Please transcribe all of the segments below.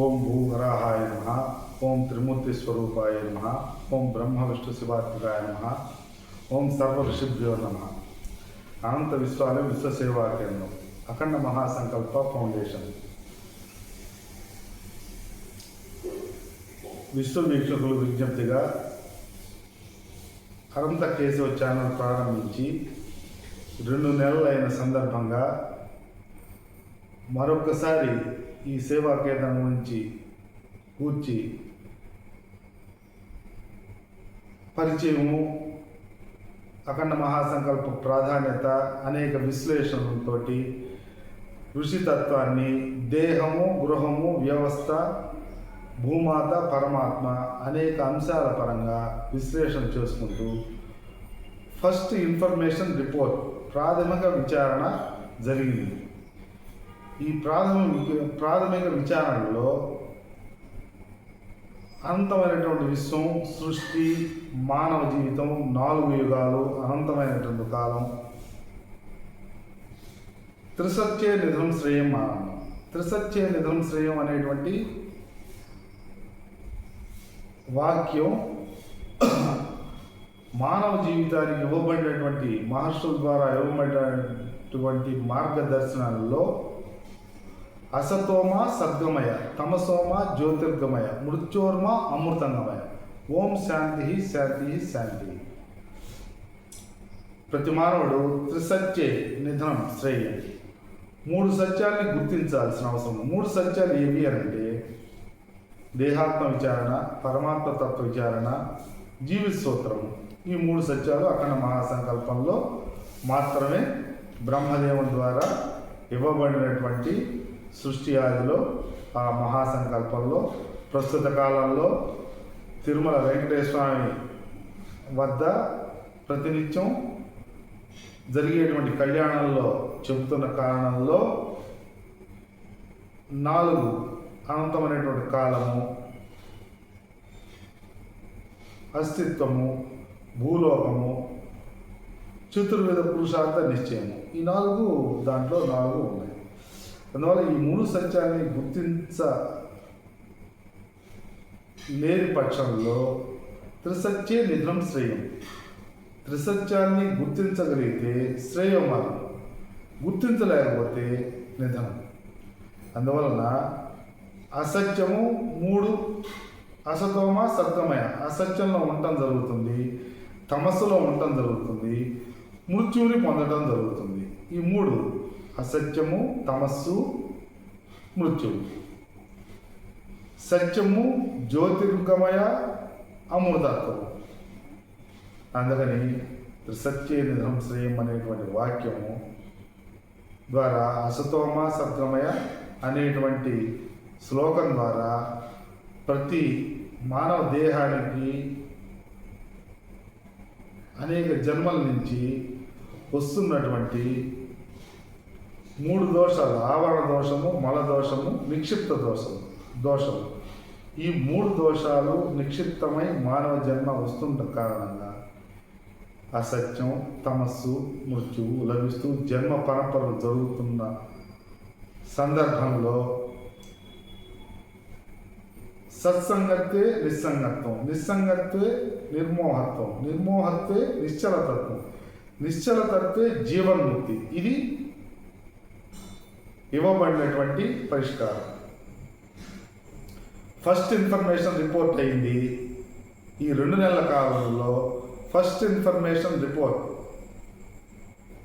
ఓం భూవరాహాయ నమ ఓం త్రిమూర్తి స్వరూపాయ నమ ఓం బ్రహ్మ విష్ణు శివాత్మకాయ నమ ఓం సర్వ ఋషిభ్యో నమ. అనంత విశ్వాలయం విశ్వసేవా కేంద్రం అఖండ మహాసంకల్ప ఫౌండేషన్. విశ్వ వీక్షకులు విజ్ఞప్తిగా అనంత కేశవ ఛానల్ ప్రారంభించి రెండు నెలలు అయిన సందర్భంగా మరొకసారి ఈ సేవా కేంద్రం గురించి కూర్చి పరిచయము అఖండ మహాసంకల్ప ప్రాధాన్యత అనేక విశ్లేషణలతోటి ఋషితత్వాన్ని దేహము గృహము వ్యవస్థ భూమాత పరమాత్మ అనేక అంశాల పరంగా విశ్లేషణ చేసుకుంటూ ఫస్ట్ ఇన్ఫర్మేషన్ రిపోర్ట్ ప్రాథమిక విచారణ జరిగింది. ఈ ప్రాథమిక ప్రాథమిక విచారణలో అనంతమైనటువంటి విశ్వం సృష్టి మానవ జీవితం నాలుగు యుగాలు అనంతమైనటువంటి కాలం. త్రిసత్యే నిధం శ్రేయం మానవం. త్రిసత్యే నిధం శ్రేయం అనేటువంటి వాక్యం మానవ జీవితానికి ఇవ్వబడినటువంటి మహర్షుల ద్వారా ఇవ్వబడినటువంటి మార్గదర్శనాలలో అసతోమ సద్గమయ తమసోమ జ్యోతిర్గమయ మృత్యోర్మ అమృతంగమయ. ఓం శాంతి శాంతి శాంతి. ప్రతి మానవుడు త్రిసత్యే నిధనం శ్రేయం. మూడు సత్యాల్ని గుర్తించాల్సిన అవసరం మూడు సత్యాలు ఏవి అని అంటే దేహాత్మ విచారణ పరమాత్మ తత్వ విచారణ జీవిత సూత్రము ఈ మూడు సత్యాలు అఖండ మహాసంకల్పంలో మాత్రమే బ్రహ్మదేవుని ద్వారా ఇవ్వబడినటువంటి సృష్టి ఆదిలో ఆ మహాసంకల్పంలో ప్రస్తుత కాలంలో తిరుమల వెంకటేశ్వర వద్ద ప్రతినిత్యం జరిగేటువంటి కళ్యాణంలో చెబుతున్న కారణంలో నాలుగు అనంతమైనటువంటి కాలము అస్తిత్వము భూలోకము చతుర్వేద పురుషార్థ నిశ్చయము. ఈ నాలుగు దాంట్లో నాలుగు ఉన్నాయి. అందువల్ల ఈ మూడు సత్యాన్ని గుర్తించ లేని పక్షంలో త్రిసత్యే నిధనం శ్రేయం. త్రిసత్యాన్ని గుర్తించగలిగితే శ్రేయమానం గుర్తించలేకపోతే నిధనం అందువలన అసత్యము మూడు అసతోమ సత్యమయ అసత్యంలో ఉండటం జరుగుతుంది తమస్సులో ఉండటం జరుగుతుంది మృత్యువుని పొందడం జరుగుతుంది. ఈ మూడు అసత్యము తమస్సు మృత్యువు సత్యము జ్యోతిర్గమయ అమృతత్వము అందుకని సత్య నిధం శ్రేయం అనేటువంటి వాక్యము ద్వారా అసతోమ సద్గమయ అనేటువంటి శ్లోకం ద్వారా ప్రతి మానవ దేహానికి అనేక జన్మల నుంచి వస్తున్నటువంటి మూడు దోషాలు ఆవరణ దోషము మల దోషము నిక్షిప్త దోషము దోషము. ఈ మూడు దోషాలు నిక్షిప్తమై మానవ జన్మ వస్తుండ కారణంగా అసత్యం తమస్సు మృత్యువు లభిస్తూ జన్మ పరంపరలు జరుగుతున్న సందర్భంలో సత్సంగత్వే నిస్సంగత్వం నిస్సంగత్వే నిర్మోహత్వం నిర్మోహత్వే నిశ్చలతత్వం నిశ్చలతత్వే జీవన్ముక్తి. ఇది ఇవ్వబడినటువంటి పరిష్కారం. ఫస్ట్ ఇన్ఫర్మేషన్ రిపోర్ట్ అయింది ఈ రెండు నెలల కాలంలో ఫస్ట్ ఇన్ఫర్మేషన్ రిపోర్ట్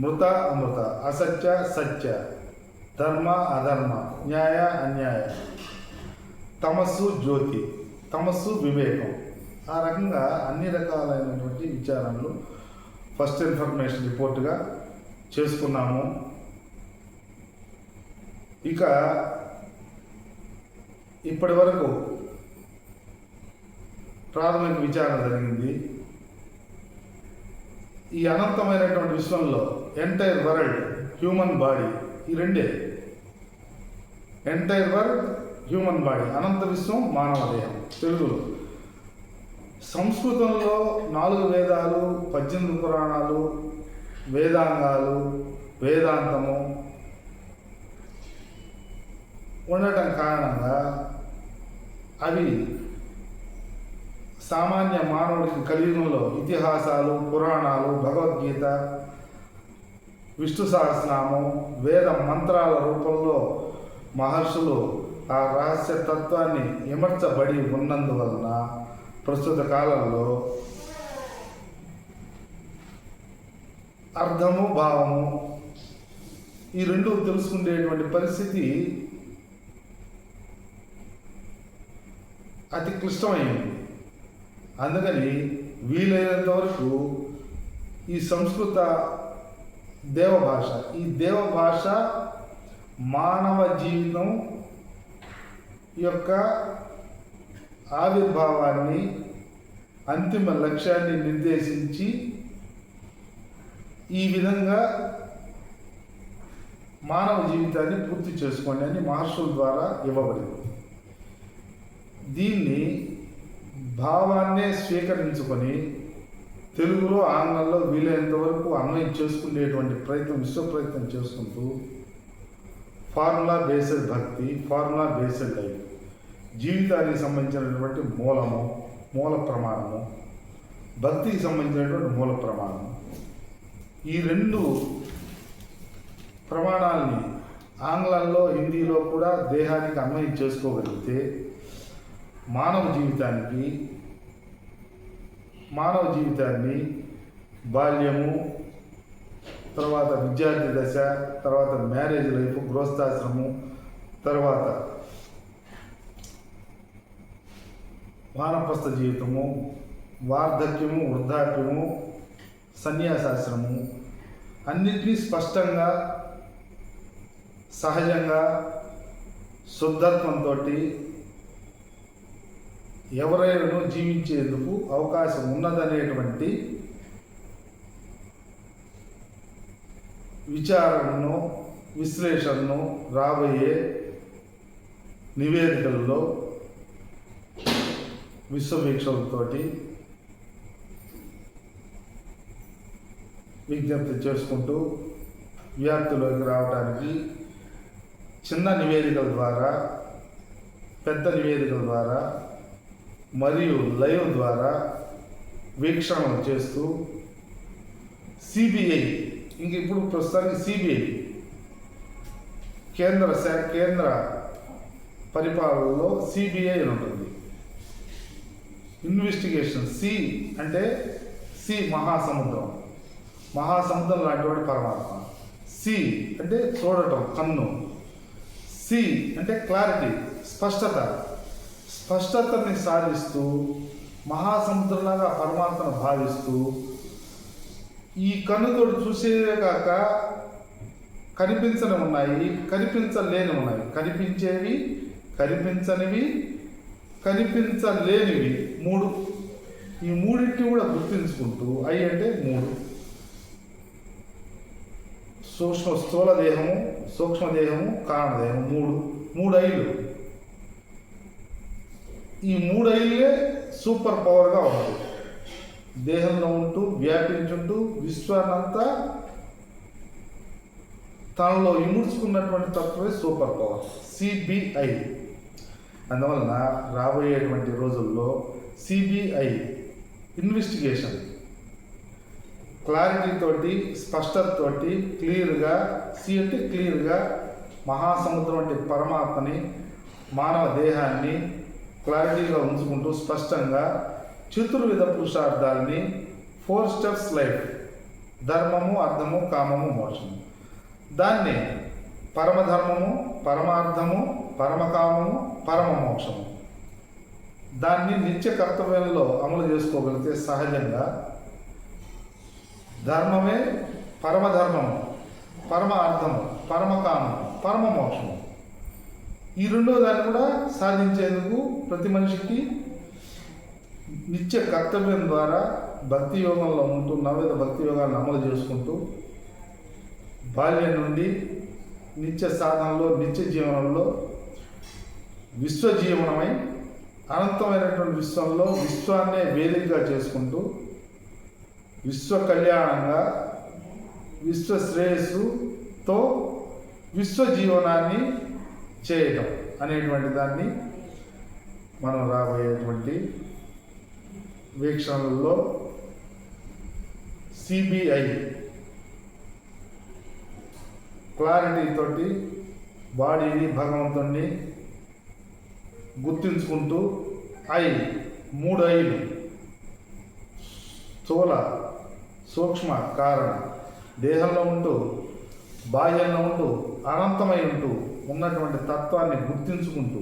మృత అమృత అసత్య సత్య ధర్మ అధర్మ న్యాయ అన్యాయ. తమస్సు జ్యోతి తమస్సు వివేకం. ఆ రకంగా అన్ని రకాలైనటువంటి విచారణలు ఫస్ట్ ఇన్ఫర్మేషన్ రిపోర్ట్గా చేసుకున్నాము. ఇక ఇప్పటి వరకు ప్రాథమిక విచారణ జరిగింది. ఈ అనంతమైనటువంటి విశ్వంలో ఎంటైర్ వరల్డ్ హ్యూమన్ బాడీ ఈ రెండే. ఎంటైర్ వరల్డ్ హ్యూమన్ బాడీ అనంత విశ్వం మానవ దేహం. తెలుగులో సంస్కృతంలో నాలుగు వేదాలు పద్దెనిమిది పురాణాలు వేదాంగాలు వేదాంతము ఉండటం కారణంగా అవి సామాన్య మానవుడికి కలియుగంలో ఇతిహాసాలు పురాణాలు భగవద్గీత విష్ణు సహస్రనామం వేద మంత్రాల రూపంలో మహర్షులు ఆ రహస్య తత్వాన్ని విమర్చబడి ఉన్నందువలన ప్రస్తుత కాలంలో అర్థము భావము ఈ రెండు తెలుసుకునేటువంటి పరిస్థితి అతి క్లిష్టమైంది అందుకని వీలైనంత వరకు ఈ సంస్కృత దేవభాష ఈ దేవభాష మానవ జీవితం యొక్క ఆవిర్భావాన్ని అంతిమ లక్ష్యాన్ని నిర్దేశించి ఈ విధంగా మానవ జీవితాన్ని పూర్తి చేసుకోండి అని మహర్షుల ద్వారా ఇవ్వబడింది. దీన్ని భావాన్నే స్వీకరించుకొని తెలుగులో ఆంగ్లంలో వీలైనంత వరకు అన్వయం చేసుకునేటువంటి ప్రయత్నం విశ్వ ప్రయత్నం చేసుకుంటూ ఫార్ములా బేస్డ్ భక్తి ఫార్ములా బేస్డ్ లైఫ్. జీవితానికి సంబంధించినటువంటి మూలము మూల ప్రమాణము భక్తికి సంబంధించినటువంటి మూల ప్రమాణము. ఈ రెండు ప్రమాణాలని ఆంగ్లంలో హిందీలో కూడా దేహానికి అన్వయం చేసుకోగలిగితే మానవ జీవితానికి మానవ జీవితాన్ని బాల్యము తర్వాత విద్యార్థి దశ తర్వాత మ్యారేజ్ లైఫ్ గృహస్థాశ్రమము తర్వాత వానప్రస్థ జీవితము వార్ధక్యము వృద్ధాప్యము సన్యాసాశ్రమము అన్నిటినీ స్పష్టంగా సహజంగా శుద్ధత్వంతో ఎవరైనా జీవించేందుకు అవకాశం ఉన్నదనేటువంటి విచారణను విశ్లేషణను రాబోయే నివేదికల్లో విశ్వవీక్షలతోటి విజ్ఞప్తి చేసుకుంటూ వ్యాప్తిలోకి రావడానికి చిన్న నివేదికల ద్వారా పెద్ద నివేదికల ద్వారా మరియు లైవ్ ద్వారా వీక్షణం చేస్తూ సిబిఐ ఇంక ఇప్పుడు ప్రస్తుతానికి సిబిఐ కేంద్ర కేంద్ర పరిపాలనలో సిబిఐ అని ఉంటుంది. ఇన్వెస్టిగేషన్ సి అంటే సి మహాసముద్రం. మహాసముద్రం లాంటివాడి పరమాత్మ. సి అంటే చూడటం కన్ను. సి అంటే క్లారిటీ స్పష్టత. స్పష్టతని సాధిస్తూ మహాసముద్రంలాగా పరమాత్మను భావిస్తూ ఈ కన్నుతోడు చూసేవే కాక కనిపించని ఉన్నాయి కనిపించలేని ఉన్నాయి. కనిపించేవి కనిపించనివి కనిపించలేనివి. మూడు. ఈ మూడింటిని కూడా గుర్తించుకుంటూ అవి అంటే మూడు. సూక్ష్మ స్థూల దేహము సూక్ష్మదేహము కారణదేహము మూడు. మూడు ఐదు ఈ మూడు సూపర్ పవర్గా ఉన్నది. దేహంలో ఉంటూ వ్యాపించుంటూ విశ్వాన్నంతా తనలో ఇముడ్చుకున్నటువంటి తత్వమే సూపర్ పవర్ సిబిఐ అందువలన రాబోయేటువంటి రోజుల్లో సిబిఐ ఇన్వెస్టిగేషన్ క్లారిటీ తోటి స్పష్టతతోటి క్లియర్గా సి అంటే క్లియర్గా మహాసముద్రం వంటి పరమాత్మని మానవ దేహాన్ని క్లారిటీగా ఉంచుకుంటూ స్పష్టంగా చతుర్విధ పురుషార్థాలని ఫోర్ స్టెప్స్ లైఫ్ ధర్మము అర్థము కామము మోక్షము. దాన్ని పరమధర్మము పరమార్థము పరమకామము పరమమోక్షము. దాన్ని నిత్య కర్తవ్యంలో అమలు చేసుకోగలిగితే సహజంగా ధర్మమే పరమధర్మము పరమ అర్థము పరమకామము పరమమోక్షము. ఈ రెండో దాన్ని కూడా సాధించేందుకు ప్రతి మనిషికి నిత్య కర్తవ్యం ద్వారా భక్తి యోగంలో ఉంటూ నవేద భక్తి యోగాన్ని అమలు చేసుకుంటూ బాల్యం నుండి నిత్య సాధనలో నిత్య జీవనంలో విశ్వజీవనమై అనంతమైనటువంటి విశ్వంలో విశ్వాన్నే వేదికగా చేసుకుంటూ విశ్వ కళ్యాణంగా విశ్వ శ్రేయస్సుతో విశ్వ జీవనాన్ని చేయటం అనేటువంటి దాన్ని మనం రాబోయేటువంటి వీక్షణల్లో సిబిఐ క్లారిటీ తోటి బాడీని భగవంతుణ్ణి గుర్తించుకుంటూ ఐ మూడు ఐలు స్థూల సూక్ష్మ కారణ దేహంలో ఉంటూ బాహ్యంలో ఉంటూ అనంతమై ఉంటూ ఉన్నటువంటి తత్వాన్ని గుర్తించుకుంటూ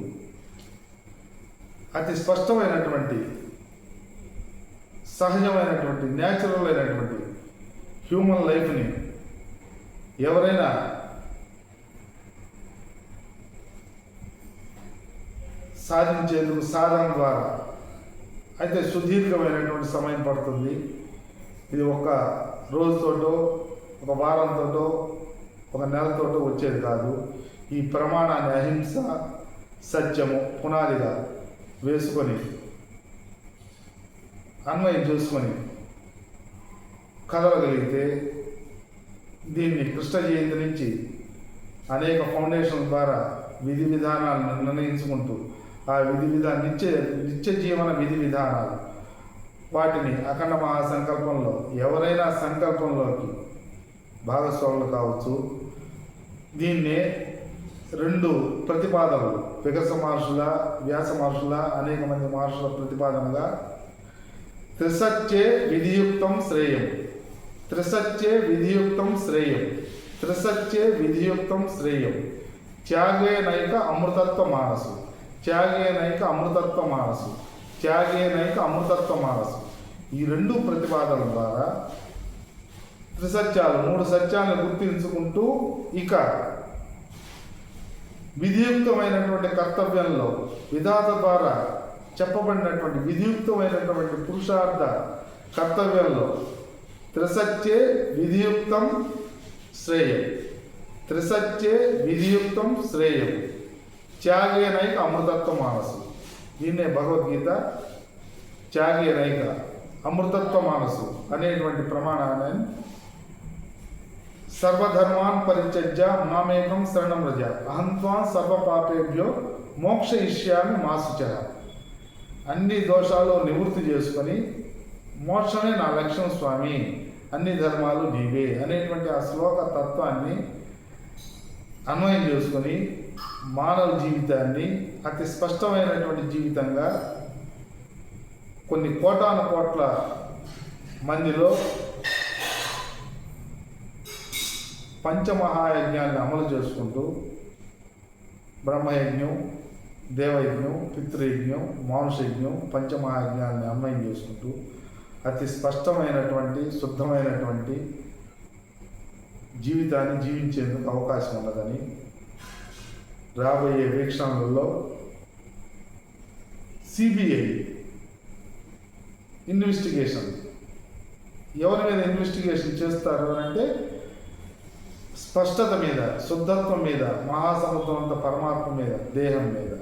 అతి స్పష్టమైనటువంటి సహజమైనటువంటి న్యాచురల్ అయినటువంటి హ్యూమన్ లైఫ్ని ఎవరైనా సాధించేందుకు సాధన ద్వారా అయితే సుదీర్ఘమైనటువంటి సమయం పడుతుంది. ఇది ఒక రోజుతోటో ఒక వారంతోటో ఒక నెలతోటో వచ్చేది కాదు. ఈ ప్రమాణాన్ని అహింస సత్యము పునాదిగా వేసుకొని అన్వయం చేసుకొని కదలగలిగితే దీన్ని కృష్ణ జయంతి నుంచి అనేక ఫౌండేషన్ ద్వారా విధి విధానాలను నిర్ణయించుకుంటూ ఆ విధి విధాన నిత్య నిత్య జీవన విధి విధానాలు వాటిని అఖండ మహాసంకల్పంలో ఎవరైనా సంకల్పంలోకి భాగస్వాములు కావచ్చు. దీన్నే రెండు ప్రతిపాదనలు. వికస మహర్షుల వ్యాస మహర్షుల అనేక మంది మహర్షుల ప్రతిపాదనగా త్రిసత్యే విధియుక్తం శ్రేయం. త్రిసచ్చే విధియుక్తం శ్రేయం. త్రిసచ్చే విధియుక్తం శ్రేయం. త్యాగే నైక అమృతత్వ మానసు. త్యాగే నైక అమృతత్వ మానసు. త్యాగే నైక అమృతత్వ మానసు. ఈ రెండు ప్రతిపాదనల ద్వారా త్రిసత్యాలు మూడు సత్యాలను గుర్తించుకుంటూ ఇక విధియుక్తమైనటువంటి కర్తవ్యంలో విధాత ద్వారా చెప్పబడినటువంటి విధియుక్తమైనటువంటి పురుషార్థ కర్తవ్యంలో త్రిసత్యే విధియుక్తం శ్రేయం. త్రిసత్యే విధియుక్తం శ్రేయం. త్యాగే నైక అమృతత్వ మానసు. దీన్నే భగవద్గీత త్యాగే నైక అమృతత్వ మానసు అనేటువంటి ప్రమాణాన్ని సర్వధర్మాన్ పరిత్యజ్య మామేకం శరణం రజ అహం త్వాం సర్వ పాపేభ్యో మోక్షయిష్యామి మాసుచర. అన్ని దోషాలు నివృత్తి చేసుకొని మోక్షమే నా లక్ష్యం స్వామి అన్ని ధర్మాలు నీవే అనేటువంటి ఆ శ్లోక తత్వాన్ని అన్వయం చేసుకొని మానవ జీవితాన్ని అతి స్పష్టమైనటువంటి జీవితంగా కొన్ని కోటాను కోట్ల మందిలో పంచమహాయజ్ఞాన్ని అమలు చేసుకుంటూ బ్రహ్మయజ్ఞం దేవయజ్ఞం పితృయజ్ఞం మానుషయజ్ఞం పంచమహాయజ్ఞాన్ని అన్వయం చేసుకుంటూ అతి స్పష్టమైనటువంటి శుద్ధమైనటువంటి జీవితాన్ని జీవించేందుకు అవకాశం ఉన్నదని రాబోయే వీక్షణలలో సిబిఐ ఇన్వెస్టిగేషన్. ఎవరి మీద ఇన్వెస్టిగేషన్ చేస్తారు అంటే స్పష్టత మీద శుద్ధత్వం మీద మహాసముద్రం అంత పరమాత్మ మీద దేహం మీద.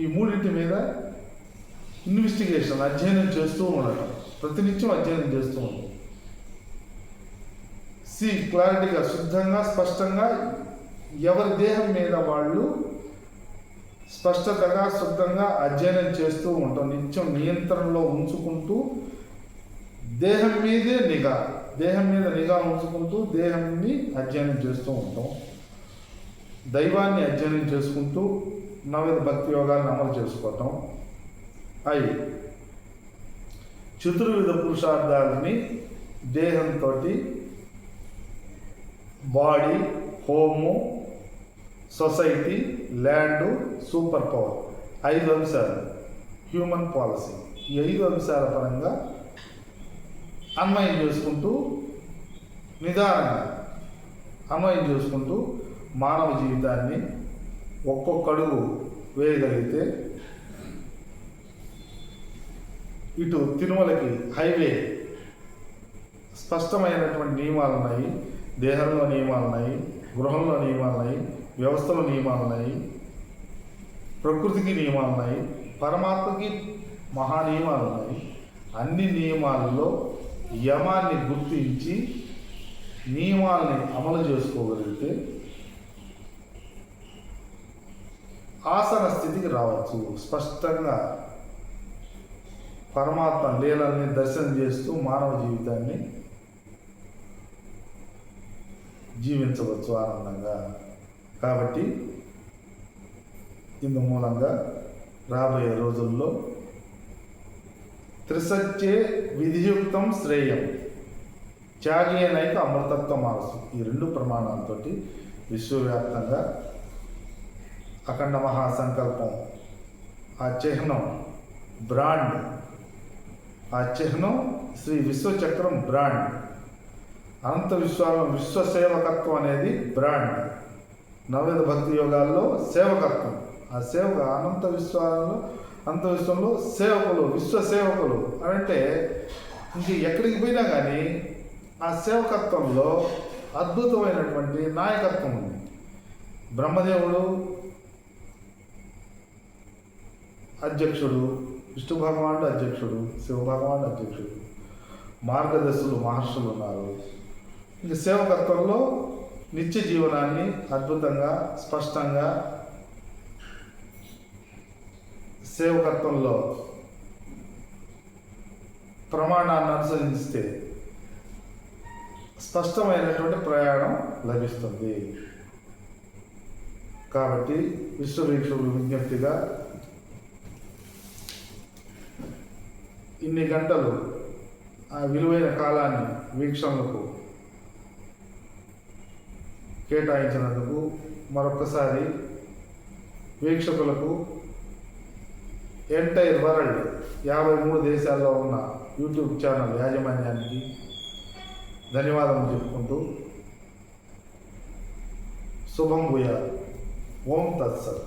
ఈ మూడింటి మీద ఇన్వెస్టిగేషన్ అధ్యయనం చేస్తూ ఉండటం ప్రతినిత్యం అధ్యయనం చేస్తూ ఉండటం సి క్లారిటీగా శుద్ధంగా స్పష్టంగా ఎవరి దేహం మీద వాళ్ళు స్పష్టతగా శుద్ధంగా అధ్యయనం చేస్తూ ఉంటాం నిత్యం నియంత్రణలో ఉంచుకుంటూ దేహం మీదే నిఘా. దేహం మీద నిఘా ఉంచుకుంటూ దేహాన్ని అధ్యయనం చేస్తూ ఉంటాం. దైవాన్ని అధ్యయనం చేసుకుంటూ నవవిధ భక్తి యోగాలను అమలు చేసుకోవటం. అవి చతుర్విధ పురుషార్థాలని దేహంతో body home society land super power. ఐదు అంశాలు. Human policy. ఈ ఐదు అంశాల పరంగా అన్వయం చేసుకుంటూ నిదానంగా అన్వయం చేసుకుంటూ మానవ జీవితాన్ని ఒక్కొక్కడుగు వేయగలిగితే ఇటు తిరుమలకి హైవే స్పష్టమైనటువంటి నియమాలు ఉన్నాయి. దేహంలో నియమాలు ఉన్నాయి. గృహంలో నియమాలు ఉన్నాయి. వ్యవస్థలో నియమాలు ఉన్నాయి. ప్రకృతికి నియమాలు ఉన్నాయి. పరమాత్మకి మహా నియమాలు ఉన్నాయి. అన్ని నియమాలలో యమాన్ని గుర్తించి నియమాల్ని అమలు చేసుకోగలిగితే ఆసన స్థితికి రావచ్చు. స్పష్టంగా పరమాత్మ లీలల్ని దర్శనం చేస్తూ మానవ జీవితాన్ని జీవించవచ్చు ఆనందంగా. కాబట్టి ఇందు మూలంగా రాబోయే రోజుల్లో త్రిసత్యే విధియుక్తం శ్రేయం. త్యాగేనైక అమృతత్వ మానసు ఈ రెండు ప్రమాణాలతోటి విశ్వవ్యాప్తంగా అఖండ మహాసంకల్పం. ఆ చిహ్నం బ్రాండ్. ఆ చిహ్నం శ్రీ విశ్వచక్రం బ్రాండ్. అనంత విశ్వ విశ్వసేవకత్వం అనేది బ్రాండ్. నవవిధ భక్తి యోగాల్లో సేవకత్వం. ఆ సేవక అనంత విశ్వాలలో అంత విశ్వంలో సేవకులు విశ్వ సేవకులు అంటే ఇంక ఎక్కడికి పోయినా కానీ ఆ సేవకత్వంలో అద్భుతమైనటువంటి నాయకత్వం ఉంది. బ్రహ్మదేవుడు అధ్యక్షుడు విష్ణు భగవానుడు అధ్యక్షుడు శివభగవానుడు అధ్యక్షుడు మార్గదర్శులు మహర్షులు ఉన్నారు. ఇంక సేవకత్వంలో నిత్య జీవనాన్ని అద్భుతంగా స్పష్టంగా సేవకత్వంలో ప్రమాణాన్ని అనుసరిస్తే స్పష్టమైనటువంటి ప్రయాణం లభిస్తుంది. కాబట్టి విశ్వవీక్షకులు విజ్ఞప్తిగా ఇన్ని గంటలు ఆ విలువైన కాలాన్ని వీక్షణలకు కేటాయించినందుకు మరొకసారి వీక్షకులకు ఎంటైర్ వరల్డ్ యాభై మూడు దేశాల్లో ఉన్న యూట్యూబ్ ఛానల్ యాజమాన్యానికి ధన్యవాదములు చెప్పుకుంటూ శుభం భూయా ఓం తత్సత్.